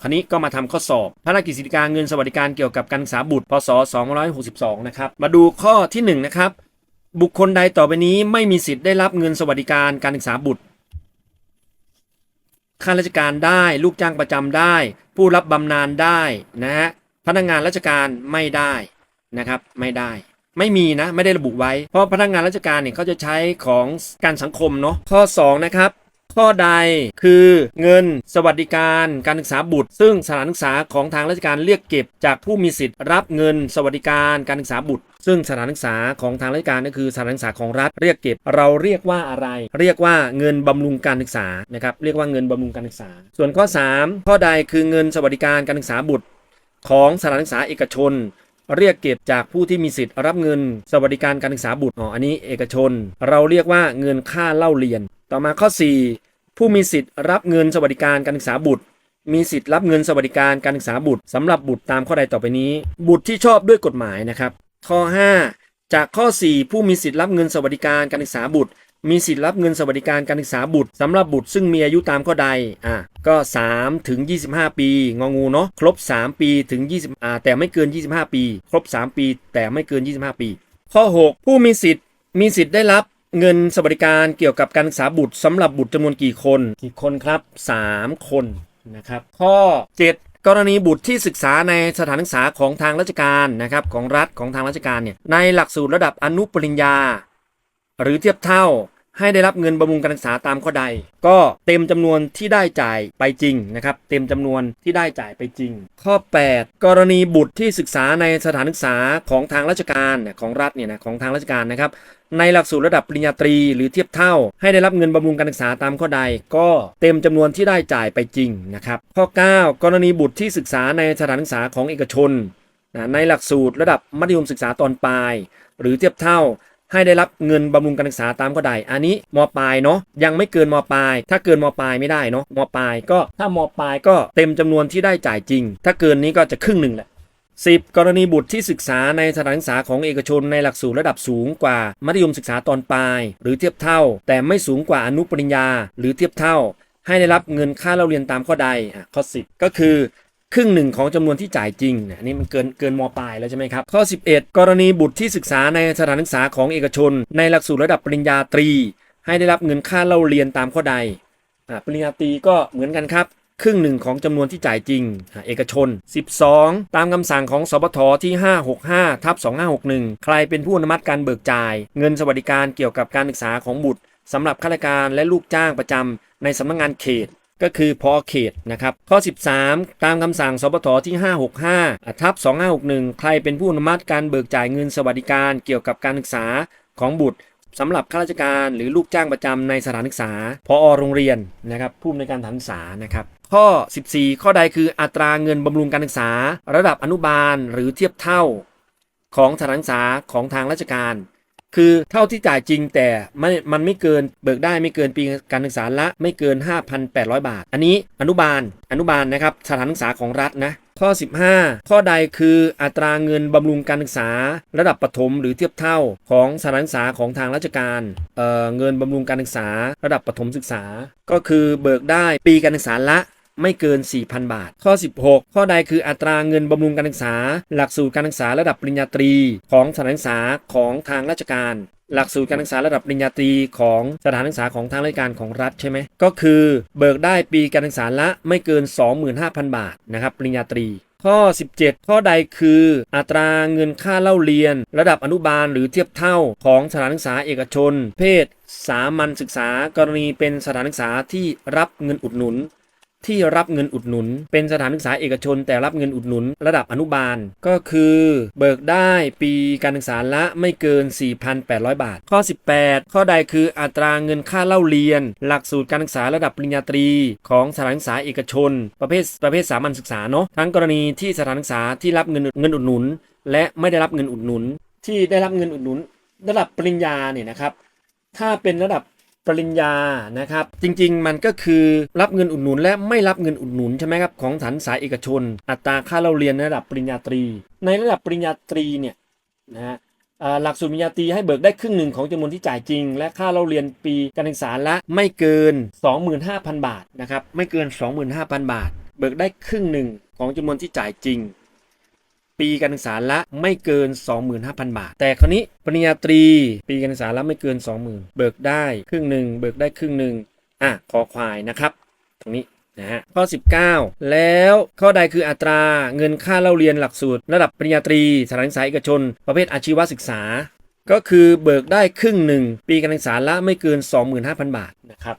คราวนี้ก็มาทำข้อสอบพระราชกฤษฎีการเงินสวัสดิการเกี่ยวกับการศึกษาบุตรพศ262นะครับมาดูข้อที่1นะครับบุคคลใดต่อไปนี้ไม่มีสิทธิ์ได้รับเงินสวัสดิการการศึกษาบุตรข้าราชการได้ลูกจ้างประจำได้ ผู้รับบำนาญได้นะฮะพนักงานราชการไม่ได้นะครับไม่ได้ ไม่มีนะไม่ได้ระบุไว้ เพราะพนักงานราชการเนี่ยเขาจะใช้ของการสังคมเนาะข้อ2นะครับ ข้อใดคือเงินสวัสดิการการศึกษาบุตร ซึ่งสถานศึกษาของทางราชการเรียกเก็บ จากผู้มีสิทธิ์รับเงินสวัสดิการการศึกษาบุตร ซึ่งสถานศึกษาของทางราชการก็คือสถานศึกษาของรัฐเรียกเก็บ เราเรียกว่าอะไร เรียกว่าเงินบำรุงการศึกษานะครับเรียกว่าเงินบำรุงการศึกษา ส่วนข้อ 3 ข้อใดคือเงินสวัสดิการการศึกษาบุตร ของสถานศึกษาเอกชนเรียกเก็บจากผู้ที่มีสิทธิ์รับเงิน สวัสดิการการศึกษาบุตรอ๋ออันนี้เอกชน เราเรียกว่าเงินค่าเล่าเรียน ต่อมาข้อ 4 ผู้มีสิทธิ์รับเงินสวัสดิการการศึกษาบุตร มีสิทธิ์รับเงินสวัสดิการการศึกษาบุตรสำหรับบุตรตามข้อใดต่อไปนี้ บุตรที่ชอบด้วยกฎหมายนะครับ ข้อ 5 จากข้อ 4 ผู้มีสิทธิ์รับเงินสวัสดิการการศึกษาบุตร มีสิทธิ์รับเงินสวัสดิการการศึกษาบุตรสำหรับบุตรซึ่งมีอายุตามข้อใดอะก็3ถึง25 ปีงองูเนาะครบ 3 ปีถึง 20อ่าแต่ไม่เกิน 25 ปี ครบ 3 ปี แต่ไม่เกิน 25 ปี ข้อ 6 ผู้มีสิทธิ์มีสิทธิ์ได้รับ เงินสวัสดิการเกี่ยวกับการศึกษาบุตรสำหรับบุตรจำนวนกี่คน กี่คนครับ 3 คนนะครับ ข้อ 7กรณีบุตรที่ศึกษาในสถานศึกษาของทางราชการนะครับของรัฐของทางราชการเนี่ยในหลักสูตรระดับอนุปริญญา หรือเทียบเท่า ให้ได้รับเงินบำรุงการศึกษาตามข้อใด ก็เต็มจำนวนที่ได้จ่ายไปจริงนะครับ เต็มจำนวนที่ได้จ่ายไปจริง ข้อ 8 กรณีบุตรที่ศึกษาในสถานศึกษาของทางราชการของรัฐเนี่ยนะของทางราชการนะครับในหลักสูตรระดับปริญญาตรีหรือเทียบเท่า ให้ได้รับเงินบำรุงการศึกษาตามข้อใด ก็เต็มจำนวนที่ได้จ่ายไปจริงนะครับข้อ 9 กรณีบุตรที่ศึกษาในสถานศึกษาของเอกชน ในหลักสูตรระดับมัธยมศึกษาตอนปลาย หรือเทียบเท่า ให้ได้รับเงินบำรุงการศึกษาตามข้อใดอันนี้มปลายเนาะยังไม่เกินมปลาย ถ้าเกินมปลายไม่ได้เนาะมปลายก็ถ้ามปลายก็เต็มจำนวนที่ได้จ่ายจริง ถ้าเกินนี้ก็จะครึ่งหนึ่งแหละ 10 กรณีบุตรที่ศึกษาในสถานศึกษาของเอกชนในหลักสูตรระดับสูงกว่ามัธยมศึกษาตอนปลาย หรือเทียบเท่า แต่ไม่สูงกว่าอนุปริญญา หรือเทียบเท่า ให้ได้รับเงินค่าเล่าเรียนตามข้อใดอะข้อ10 ก็คือ ครึ่งหนึ่งของจำนวนที่จ่ายจริงเนี่ยนนี้มันเกินเกินมปลายแล้วใช่ไหมครับ ข้อ 11 กรณีบุตรที่ศึกษาในสถานศึกษาของเอกชน ในหลักสูตรระดับปริญญาตรี ให้ได้รับเงินค่าเล่าเรียนตามข้อใดปริญญาตรีก็เหมือนกันครับครึ่งหนึ่งของจำนวนที่จ่ายจริง เอกชน 12 ตามคำสั่งของสปทที่ 565ทับ2561 ใครเป็นผู้อนุมัติการเบิกจ่าย เงินสวัสดิการเกี่ยวกับการศึกษาของบุตรสำหรับข้าราชการและลูกจ้างประจำในสำนักงานเขต ก็คือพอเขตนะครับข้อ 13 ตามคำสั่งสปทที่ 565ทับ2561 ใครเป็นผู้อนุมัติการเบิกจ่ายเงินสวัสดิการเกี่ยวกับการศึกษาของบุตรสำหรับข้าราชการหรือลูกจ้างประจำในสถานศึกษา พอโรงเรียนนะครับผู้อำนวยการสถานศึกษานะครับข้อ 14 ข้อใดคืออัตราเงินบำรุงการศึกษา ระดับอนุบาลหรือเทียบเท่า ของสถานศึกษาของทางราชการ คือเท่าที่จ่ายจริงแต่ไม่มันไม่เกินเบิกได้ไม่เกินปีการศึกษาละไม่เกิน 5,800 บาท อันนี้อนุบาลอนุบาลนะครับสถานศึกษาของรัฐนะข้อ 15 ข้อใดคืออัตราเงินบำรุงการศึกษา ระดับประถมหรือเทียบเท่าของสถานศึกษาของทางราชการเเงินบำรุงการศึกษา ระดับประถมศึกษา ก็คือเบิกได้ปีการศึกษาละ ไม่เกิน 4,000 บาท ข้อ 16 ข้อใดคืออัตราเงินบำรุงการศึกษา หลักสูตรการศึกษาระดับปริญญาตรี ของสถานศึกษาของทางราชการ หลักสูตรการศึกษาระดับปริญญาตรีของสถานศึกษาของทางราชการของรัฐใช่ไหมก็คือ เบิกได้ปีการศึกษาละไม่เกิน 25,000 บาทนะครับปริญญาตรีข้อ 17 ข้อใดคืออัตราเงินค่าเล่าเรียน ระดับอนุบาลหรือเทียบเท่าของสถานศึกษาเอกชน เพศ สามัญศึกษา กรณีเป็นสถานศึกษาที่รับเงินอุดหนุน ที่รับเงินอุดหนุน เป็นสถานศึกษาเอกชน แต่รับเงินอุดหนุนระดับอนุบาล ก็คือเบิกได้ปีการศึกษาละไม่เกิน 4,800 บาท ข้อ 18 ข้อใดคืออัตราเงินค่าเล่าเรียน หลักสูตรการศึกษาระดับปริญญาตรี ของสถานศึกษาเอกชน ประเภทประเภทสามัญศึกษาเนาะทั้งกรณีที่สถานศึกษาที่รับเงินเงินอุดหนุน และไม่ได้รับเงินอุดหนุน ที่ได้รับเงินอุดหนุน ระดับปริญญาเนี่ยนะครับถ้าเป็นระดับ ปริญญานะครับจริงๆ มันก็คือรับเงินอุดหนุนและไม่รับเงินอุดหนุนใช่ไหมครับของสถานศึกษาเอกชน อัตราค่าเล่าเรียนในระดับปริญญาตรี ในระดับปริญญาตรีเนี่ยนะฮะหลักสูตรปริญญาตรีให้เบิกได้ครึ่งหนึ่งของจำนวนที่จ่ายจริง และค่าเล่าเรียนปีการศึกษาละไม่เกิน 25,000 บาทนะครับไม่เกิน 25,000 บาท เบิกได้ครึ่งหนึ่งของจำนวนที่จ่ายจริง ปีการศึกษาละไม่เกิน 25,000 บาท แต่คราวนี้ปริญญาตรีปีการศึกษาละไม่เกิน 20,000 เบิกได้ครึ่งหนึ่งเบิกได้ครึ่งหนึ่งอะคอควายนะครับ ตรงนี้นะฮะข้อ 19 แล้วข้อใดคืออัตราเงินค่าเล่าเรียนหลักสูตร ระดับปริญญาตรีสถานศึกษาเอกชน ประเภทอาชีวศึกษา ก็คือเบิกได้ครึ่งหนึ่งปีการศึกษาละไม่เกิน 25,000 บาทนะครับ